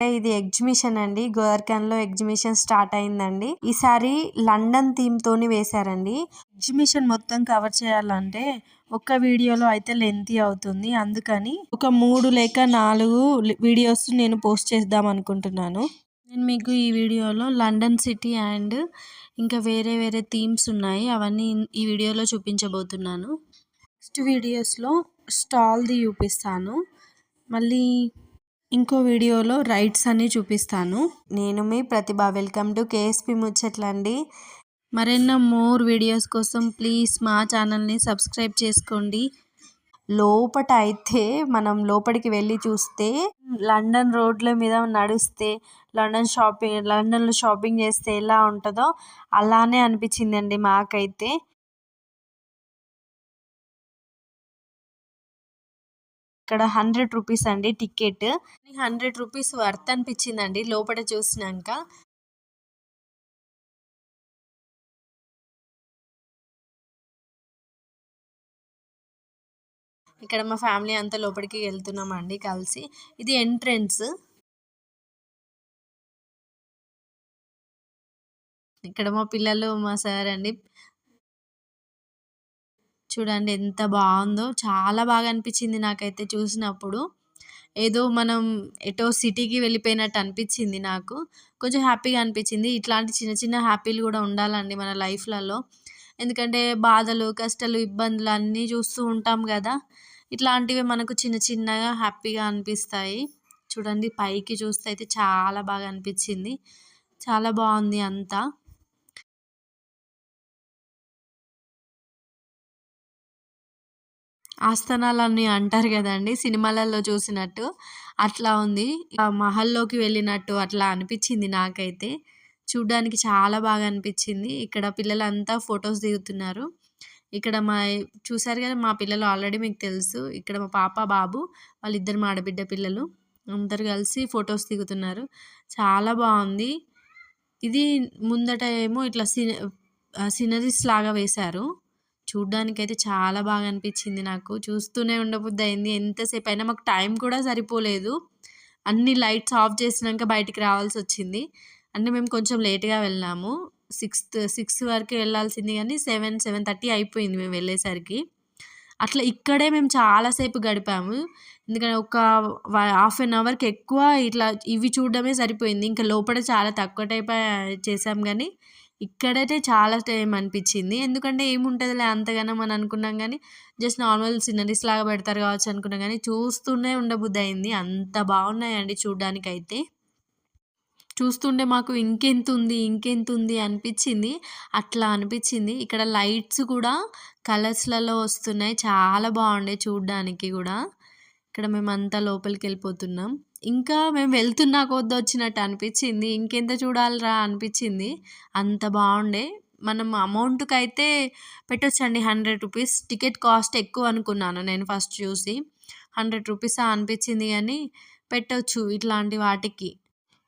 ఇది ఎగ్జిబిషన్ అండి. గోర్కన్ exhibition start అయిందండి. ఈసారి లండన్ థీమ్ తోని వేశారండి. ఎగ్జిబిషన్ మొత్తం కవర్ చేయాలంటే ఒక వీడియోలో అయితే లెంతి అవుతుంది. అందుకని ఒక మూడు లేక నాలుగు వీడియోస్ నేను పోస్ట్ చేద్దాం అనుకుంటున్నాను. నేను మీకు ఈ వీడియోలో లండన్ సిటీ అండ్ ఇంకా వేరే వేరే థీమ్స్ ఉన్నాయి. అవన్నీ ఈ వీడియోలో చూపించబోతున్నాను. నెక్స్ట్ వీడియోస్లో స్టాల్ది చూపిస్తాను. మళ్ళీ ఇంకో వీడియోలో రైడ్స్ అన్ని చూపిస్తాను. నేను మీ ప్రతిభ. వెల్కమ్ టు కేఎస్పి ముచ్చట్లండి. మరెన్నో మోర్ వీడియోస్ కోసం ప్లీజ్ మా ఛానల్ని సబ్స్క్రైబ్ చేసుకోండి. లోపట అయితే మనం లోపలికి వెళ్ళి చూస్తే లండన్ రోడ్ల మీద నడిస్తే లండన్ షాపింగ్ లండన్లో షాపింగ్ చేస్తే ఎలా ఉంటుందో అలానే అనిపించిందండి మాకైతే. ఇక్కడ హండ్రెడ్ రూపీస్ అండి టికెట్. హండ్రెడ్ రూపీస్ వర్త్ అనిపించిందండి లోపల చూసినాక? ఇక్కడ మా ఫ్యామిలీ అంతా లోపలికి వెళ్తున్నామండి కలిసి. ఇది ఎంట్రెన్స్. ఇక్కడ మా పిల్లలు మా సార్ అండి చూడండి ఎంత బాగుందో. చాలా బాగా అనిపించింది నాకైతే చూసినప్పుడు. ఏదో మనం ఎటో సిటీకి వెళ్ళిపోయినట్టు అనిపించింది నాకు. కొంచెం హ్యాపీగా అనిపించింది. ఇట్లాంటి చిన్న చిన్న హ్యాపీలు కూడా ఉండాలండి మన లైఫ్లలో. ఎందుకంటే బాధలు కష్టాలు ఇబ్బందులు అన్నీ చూస్తూ ఉంటాం కదా. ఇట్లాంటివి మనకు చిన్న చిన్నగా హ్యాపీగా అనిపిస్తాయి. చూడండి పైకి చూస్తే అయితే చాలా బాగా అనిపించింది. చాలా బాగుంది అంతా. ఆస్థానాలని అంటారు కదండి సినిమాలలో చూసినట్టు. అట్లా ఉంది. మహల్లోకి వెళ్ళినట్టు అట్లా అనిపించింది నాకైతే. చూడ్డానికి చాలా బాగా అనిపించింది. ఇక్కడ పిల్లలంతా ఫొటోస్ దిగుతున్నారు. ఇక్కడ మా చూసారు కదా మా పిల్లలు ఆల్రెడీ మీకు తెలుసు. ఇక్కడ మా పాప బాబు వాళ్ళిద్దరు మా ఆడబిడ్డ పిల్లలు అందరు కలిసి ఫొటోస్ దిగుతున్నారు. చాలా బాగుంది. ఇది ముందట ఏమో ఇట్లా సీనరీస్ లాగా వేశారు. చూడ్డానికైతే చాలా బాగా అనిపించింది నాకు. చూస్తూనే ఉండబుద్ధి అయింది ఎంతసేపు అయినా మాకు టైం కూడా సరిపోలేదు. అన్ని లైట్స్ ఆఫ్ చేసినాక బయటికి రావాల్సి వచ్చింది అంటే మేము కొంచెం లేట్గా వెళ్ళాము. సిక్స్త్ సిక్స్ వరకు వెళ్ళాల్సింది కానీ సెవెన్ సెవెన్ థర్టీ అయిపోయింది మేము వెళ్ళేసరికి. అట్లా ఇక్కడే మేము చాలాసేపు గడిపాము. ఎందుకంటే ఒక హాఫ్ అన్ అవర్కి ఎక్కువ ఇట్లా ఇవి చూడడమే సరిపోయింది. ఇంకా లోపల చాలా తక్కువ టైప్ చేసాం కానీ ఇక్కడైతే చాలా టైం అనిపించింది. ఎందుకంటే ఏముంటుందిలే అంతగానం అని అనుకున్నాం కానీ జస్ట్ నార్మల్ సినరీస్ లాగా పెడతారు కావచ్చు అనుకున్నాం కానీ చూస్తూనే ఉండబుద్ధి అయింది అంత బాగున్నాయండి చూడడానికి అయితే మాకు ఇంకెంత ఉంది ఇంకెంత ఉంది అనిపించింది. అట్లా అనిపించింది. ఇక్కడ లైట్స్ కూడా కలర్స్లలో వస్తున్నాయి. చాలా బాగుండే చూడడానికి కూడా. ఇక్కడ మేమంతా లోపలికి వెళ్ళిపోతున్నాం ఇంకా మేము వెళ్తున్నా కొద్ది వచ్చినట్టు అనిపించింది. ఇంకెంత చూడాలిరా అనిపించింది. అంత బాగుండే. మనం అమౌంట్కి అయితే పెట్టొచ్చండి. Hundred rupees. టికెట్ కాస్ట్ ఎక్కువ అనుకున్నాను నేను ఫస్ట్ చూసి. హండ్రెడ్ రూపీసా అనిపించింది కానీ పెట్టవచ్చు ఇట్లాంటి వాటికి.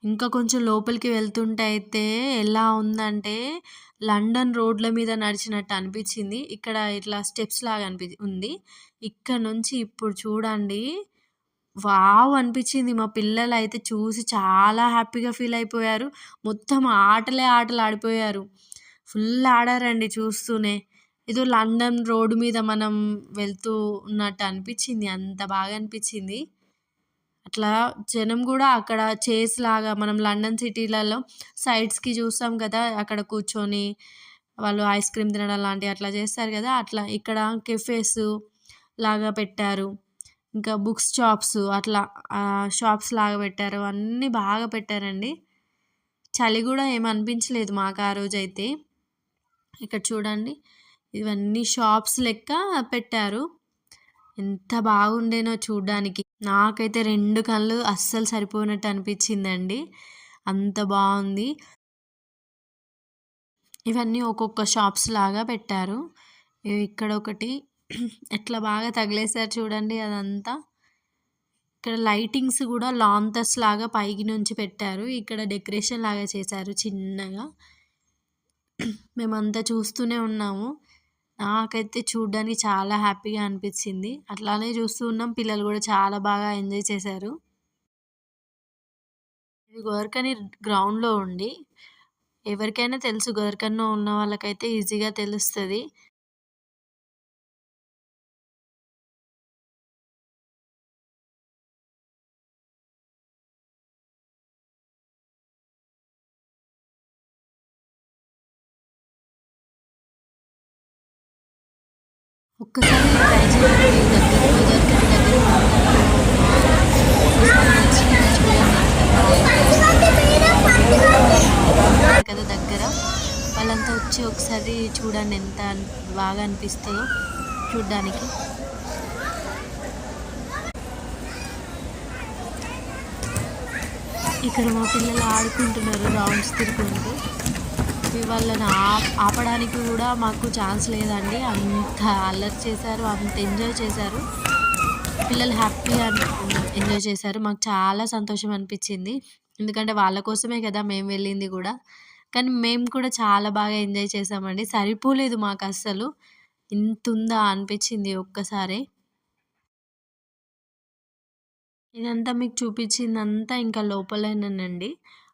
ఇంకా కొంచెం లోపలికి వెళ్తుంటే అయితే ఎలా ఉందంటే లండన్ రోడ్ల మీద నడిచినట్టు అనిపించింది. ఇక్కడ ఇట్లా స్టెప్స్ లాగా అనిపి ఉంది. ఇక్కడ నుంచి ఇప్పుడు చూడండి. వావ్ అనిపించింది. మా పిల్లలు అయితే చూసి చాలా హ్యాపీగా ఫీల్ అయిపోయారు. మొత్తం ఆటలే ఆటలు ఆడిపోయారు. ఫుల్ ఆడారండి చూస్తూనే. ఏదో లండన్ రోడ్డు మీద మనం వెళ్తూ ఉన్నట్టు అనిపించింది. అంత బాగా అనిపించింది. అట్లా జనం కూడా అక్కడ చేస్ లాగా మనం లండన్ సిటీలలో సైడ్స్కి చూస్తాం కదా అక్కడ కూర్చొని వాళ్ళు ఐస్ క్రీమ్ తినడం లాంటివి అట్లా చేస్తారు కదా అట్లా ఇక్కడ కెఫేస్ లాగా పెట్టారు. ఇంకా బుక్స్ షాప్స్ అట్లా షాప్స్ లాగా పెట్టారు. అన్నీ బాగా పెట్టారండి. చలి కూడా ఏమి అనిపించలేదు మాకు ఆ రోజు అయితే ఇక్కడ చూడండి ఇవన్నీ షాప్స్ లెక్క పెట్టారు. ఎంత బాగుండేనో చూడడానికి. నాకైతే రెండు కళ్ళు అస్సలు సరిపోయినట్టు అనిపించిందండి. అంత బాగుంది. ఇవన్నీ ఒక్కొక్క షాప్స్ లాగా పెట్టారు. ఇక్కడ ఒకటి ఎట్లా బాగా తగిలేసారు చూడండి అదంతా. ఇక్కడ లైటింగ్స్ కూడా లాంతర్స్ లాగా పైకి నుంచి పెట్టారు. ఇక్కడ డెకరేషన్ లాగా చేశారు చిన్నగా. మేమంతా చూస్తూనే ఉన్నాము. నాకైతే చూడడానికి చాలా హ్యాపీగా అనిపించింది. అట్లానే చూస్తూ ఉన్నాం. పిల్లలు కూడా చాలా బాగా ఎంజాయ్ చేశారు. గోర్కని గ్రౌండ్‌లో ఉండి ఎవరికైనా తెలుసు. గోర్కన్‌లో ఉన్న వాళ్ళకైతే ఈజీగా తెలుస్తుంది. ఒక్కసారి ట్రై చేయండి దగ్గర కదా దగ్గర వాళ్ళంతా వచ్చి ఒకసారి చూడండి ఎంత బాగా అనిపిస్తుందో చూడ్డానికి. ఇక్కడ మా పిల్లలు ఆడుకుంటున్నారు రౌండ్స్ తిరుగుకుంటూ. వాళ్ళని ఆపడానికి కూడా మాకు ఛాన్స్ లేదండి. అంత అల్లరి చేశారు అంత ఎంజాయ్ చేశారు. పిల్లలు హ్యాపీగా ఎంజాయ్ చేశారు. మాకు చాలా సంతోషం అనిపించింది. ఎందుకంటే వాళ్ళ కోసమే కదా మేము వెళ్ళింది కూడా. కానీ మేము కూడా చాలా బాగా ఎంజాయ్ చేసామండి సరిపోలేదు మాకు అస్సలు. ఇంత ఉందా అనిపించింది ఒక్కసారి. ఇదంతా మీకు చూపించిందంతా ఇంకా లోపలేనండి.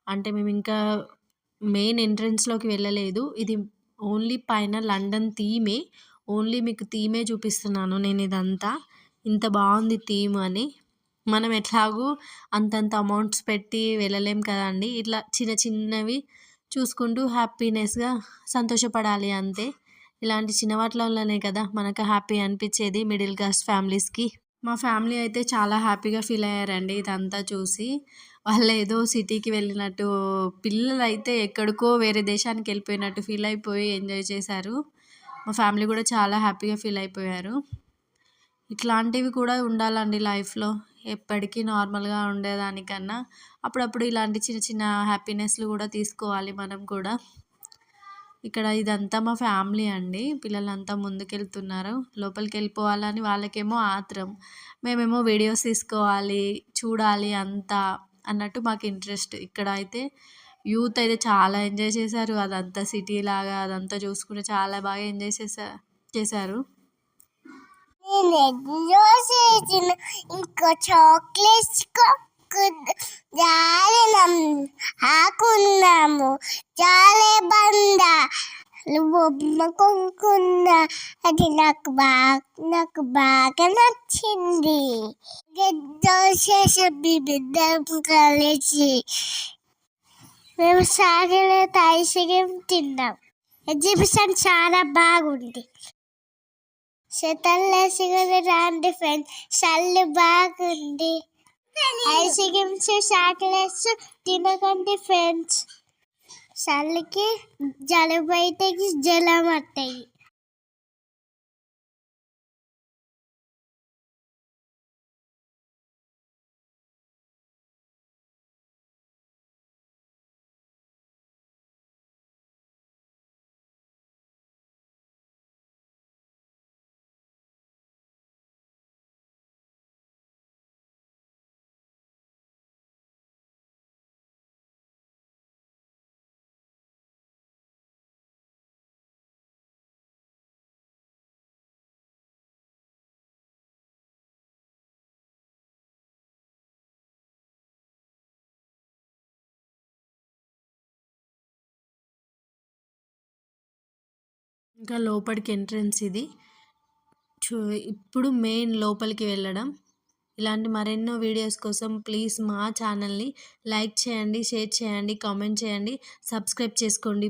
అంటే మేము ఇంకా మెయిన్ ఎంట్రన్స్‌లోకి వెళ్ళలేదు. ఇది ఓన్లీ పైన లండన్ థీమే. ఓన్లీ మీకు థీమే చూపిస్తున్నాను నేను ఇదంతా. ఇంత బాగుంది థీమ్ అని. మనం ఎట్లాగూ అంతంత అమౌంట్స్ పెట్టి వెళ్ళలేం కదండీ! ఇట్లా చిన్న చిన్నవి చూసుకుంటూ హ్యాపీనెస్‌గా సంతోషపడాలి అంతే. ఇలాంటి చిన్న వాటిలోనే కదా మనకు హ్యాపీ అనిపించేది మిడిల్ క్లాస్ ఫ్యామిలీస్‌కి. మా ఫ్యామిలీ అయితే చాలా హ్యాపీగా ఫీల్ అయ్యారండి ఇదంతా చూసి. వాళ్ళు ఏదో సిటీకి వెళ్ళినట్టు పిల్లలైతే ఎక్కడికో వేరే దేశానికి వెళ్ళిపోయినట్టు ఫీల్ అయిపోయి ఎంజాయ్ చేశారు. మా ఫ్యామిలీ కూడా చాలా హ్యాపీగా ఫీల్ అయిపోయారు. ఇట్లాంటివి కూడా ఉండాలండి లైఫ్లో. ఎప్పటికీ నార్మల్గా ఉండేదానికన్నా అప్పుడప్పుడు ఇలాంటి చిన్న చిన్న హ్యాపీనెస్లు కూడా తీసుకోవాలి మనం కూడా. ఇక్కడ ఇదంతా మా ఫ్యామిలీ అండి. పిల్లలంతా ముందుకెళ్తున్నారు. లోపలికి వెళ్ళిపోవాలని వాళ్ళకేమో ఆత్రం. మేమేమో వీడియోస్ తీసుకోవాలి చూడాలి అంతా. అన్నట్టు మాకు ఇంట్రెస్ట్. ఇక్కడ అయితే యూత్ అయితే చాలా ఎంజాయ్ చేశారు. అదంతా సిటీ లాగా అదంతా చూసుకుంటే చాలా బాగా ఎంజాయ్ చేసా చేశారు. ఇంకా చాక్లెట్స్ ఆకున్నాము. చాలా బంద బొమ్మ కొనుక్కున్న అది నాకు బాగా నాకు బాగా నచ్చింది. దోశ కలిసి మేము సాగలేదు ఐస్ క్రీమ్ తిన్నాం. ఎగ్జిబిషన్ చాలా బాగుంది. శతల్లేసి కూడా రాండి ఫ్రెండ్స్. చల్లు బాగుంది. ఐస్ క్రీమ్స్ చాక్లెట్స్ తినకండి ఫ్రెండ్స్. చలికి జలుబు అయితే జలం వస్తాయి ఇంకా లోపలికి ఎంట్రన్స్ ఇది. చూ ఇప్పుడు మెయిన్ లోపలికి వెళ్ళడం. ఇలాంటి మరెన్నో వీడియోస్ కోసం ప్లీజ్ మా ఛానల్ని లైక్ చేయండి షేర్ చేయండి కామెంట్ చేయండి సబ్స్క్రైబ్ చేసుకోండి.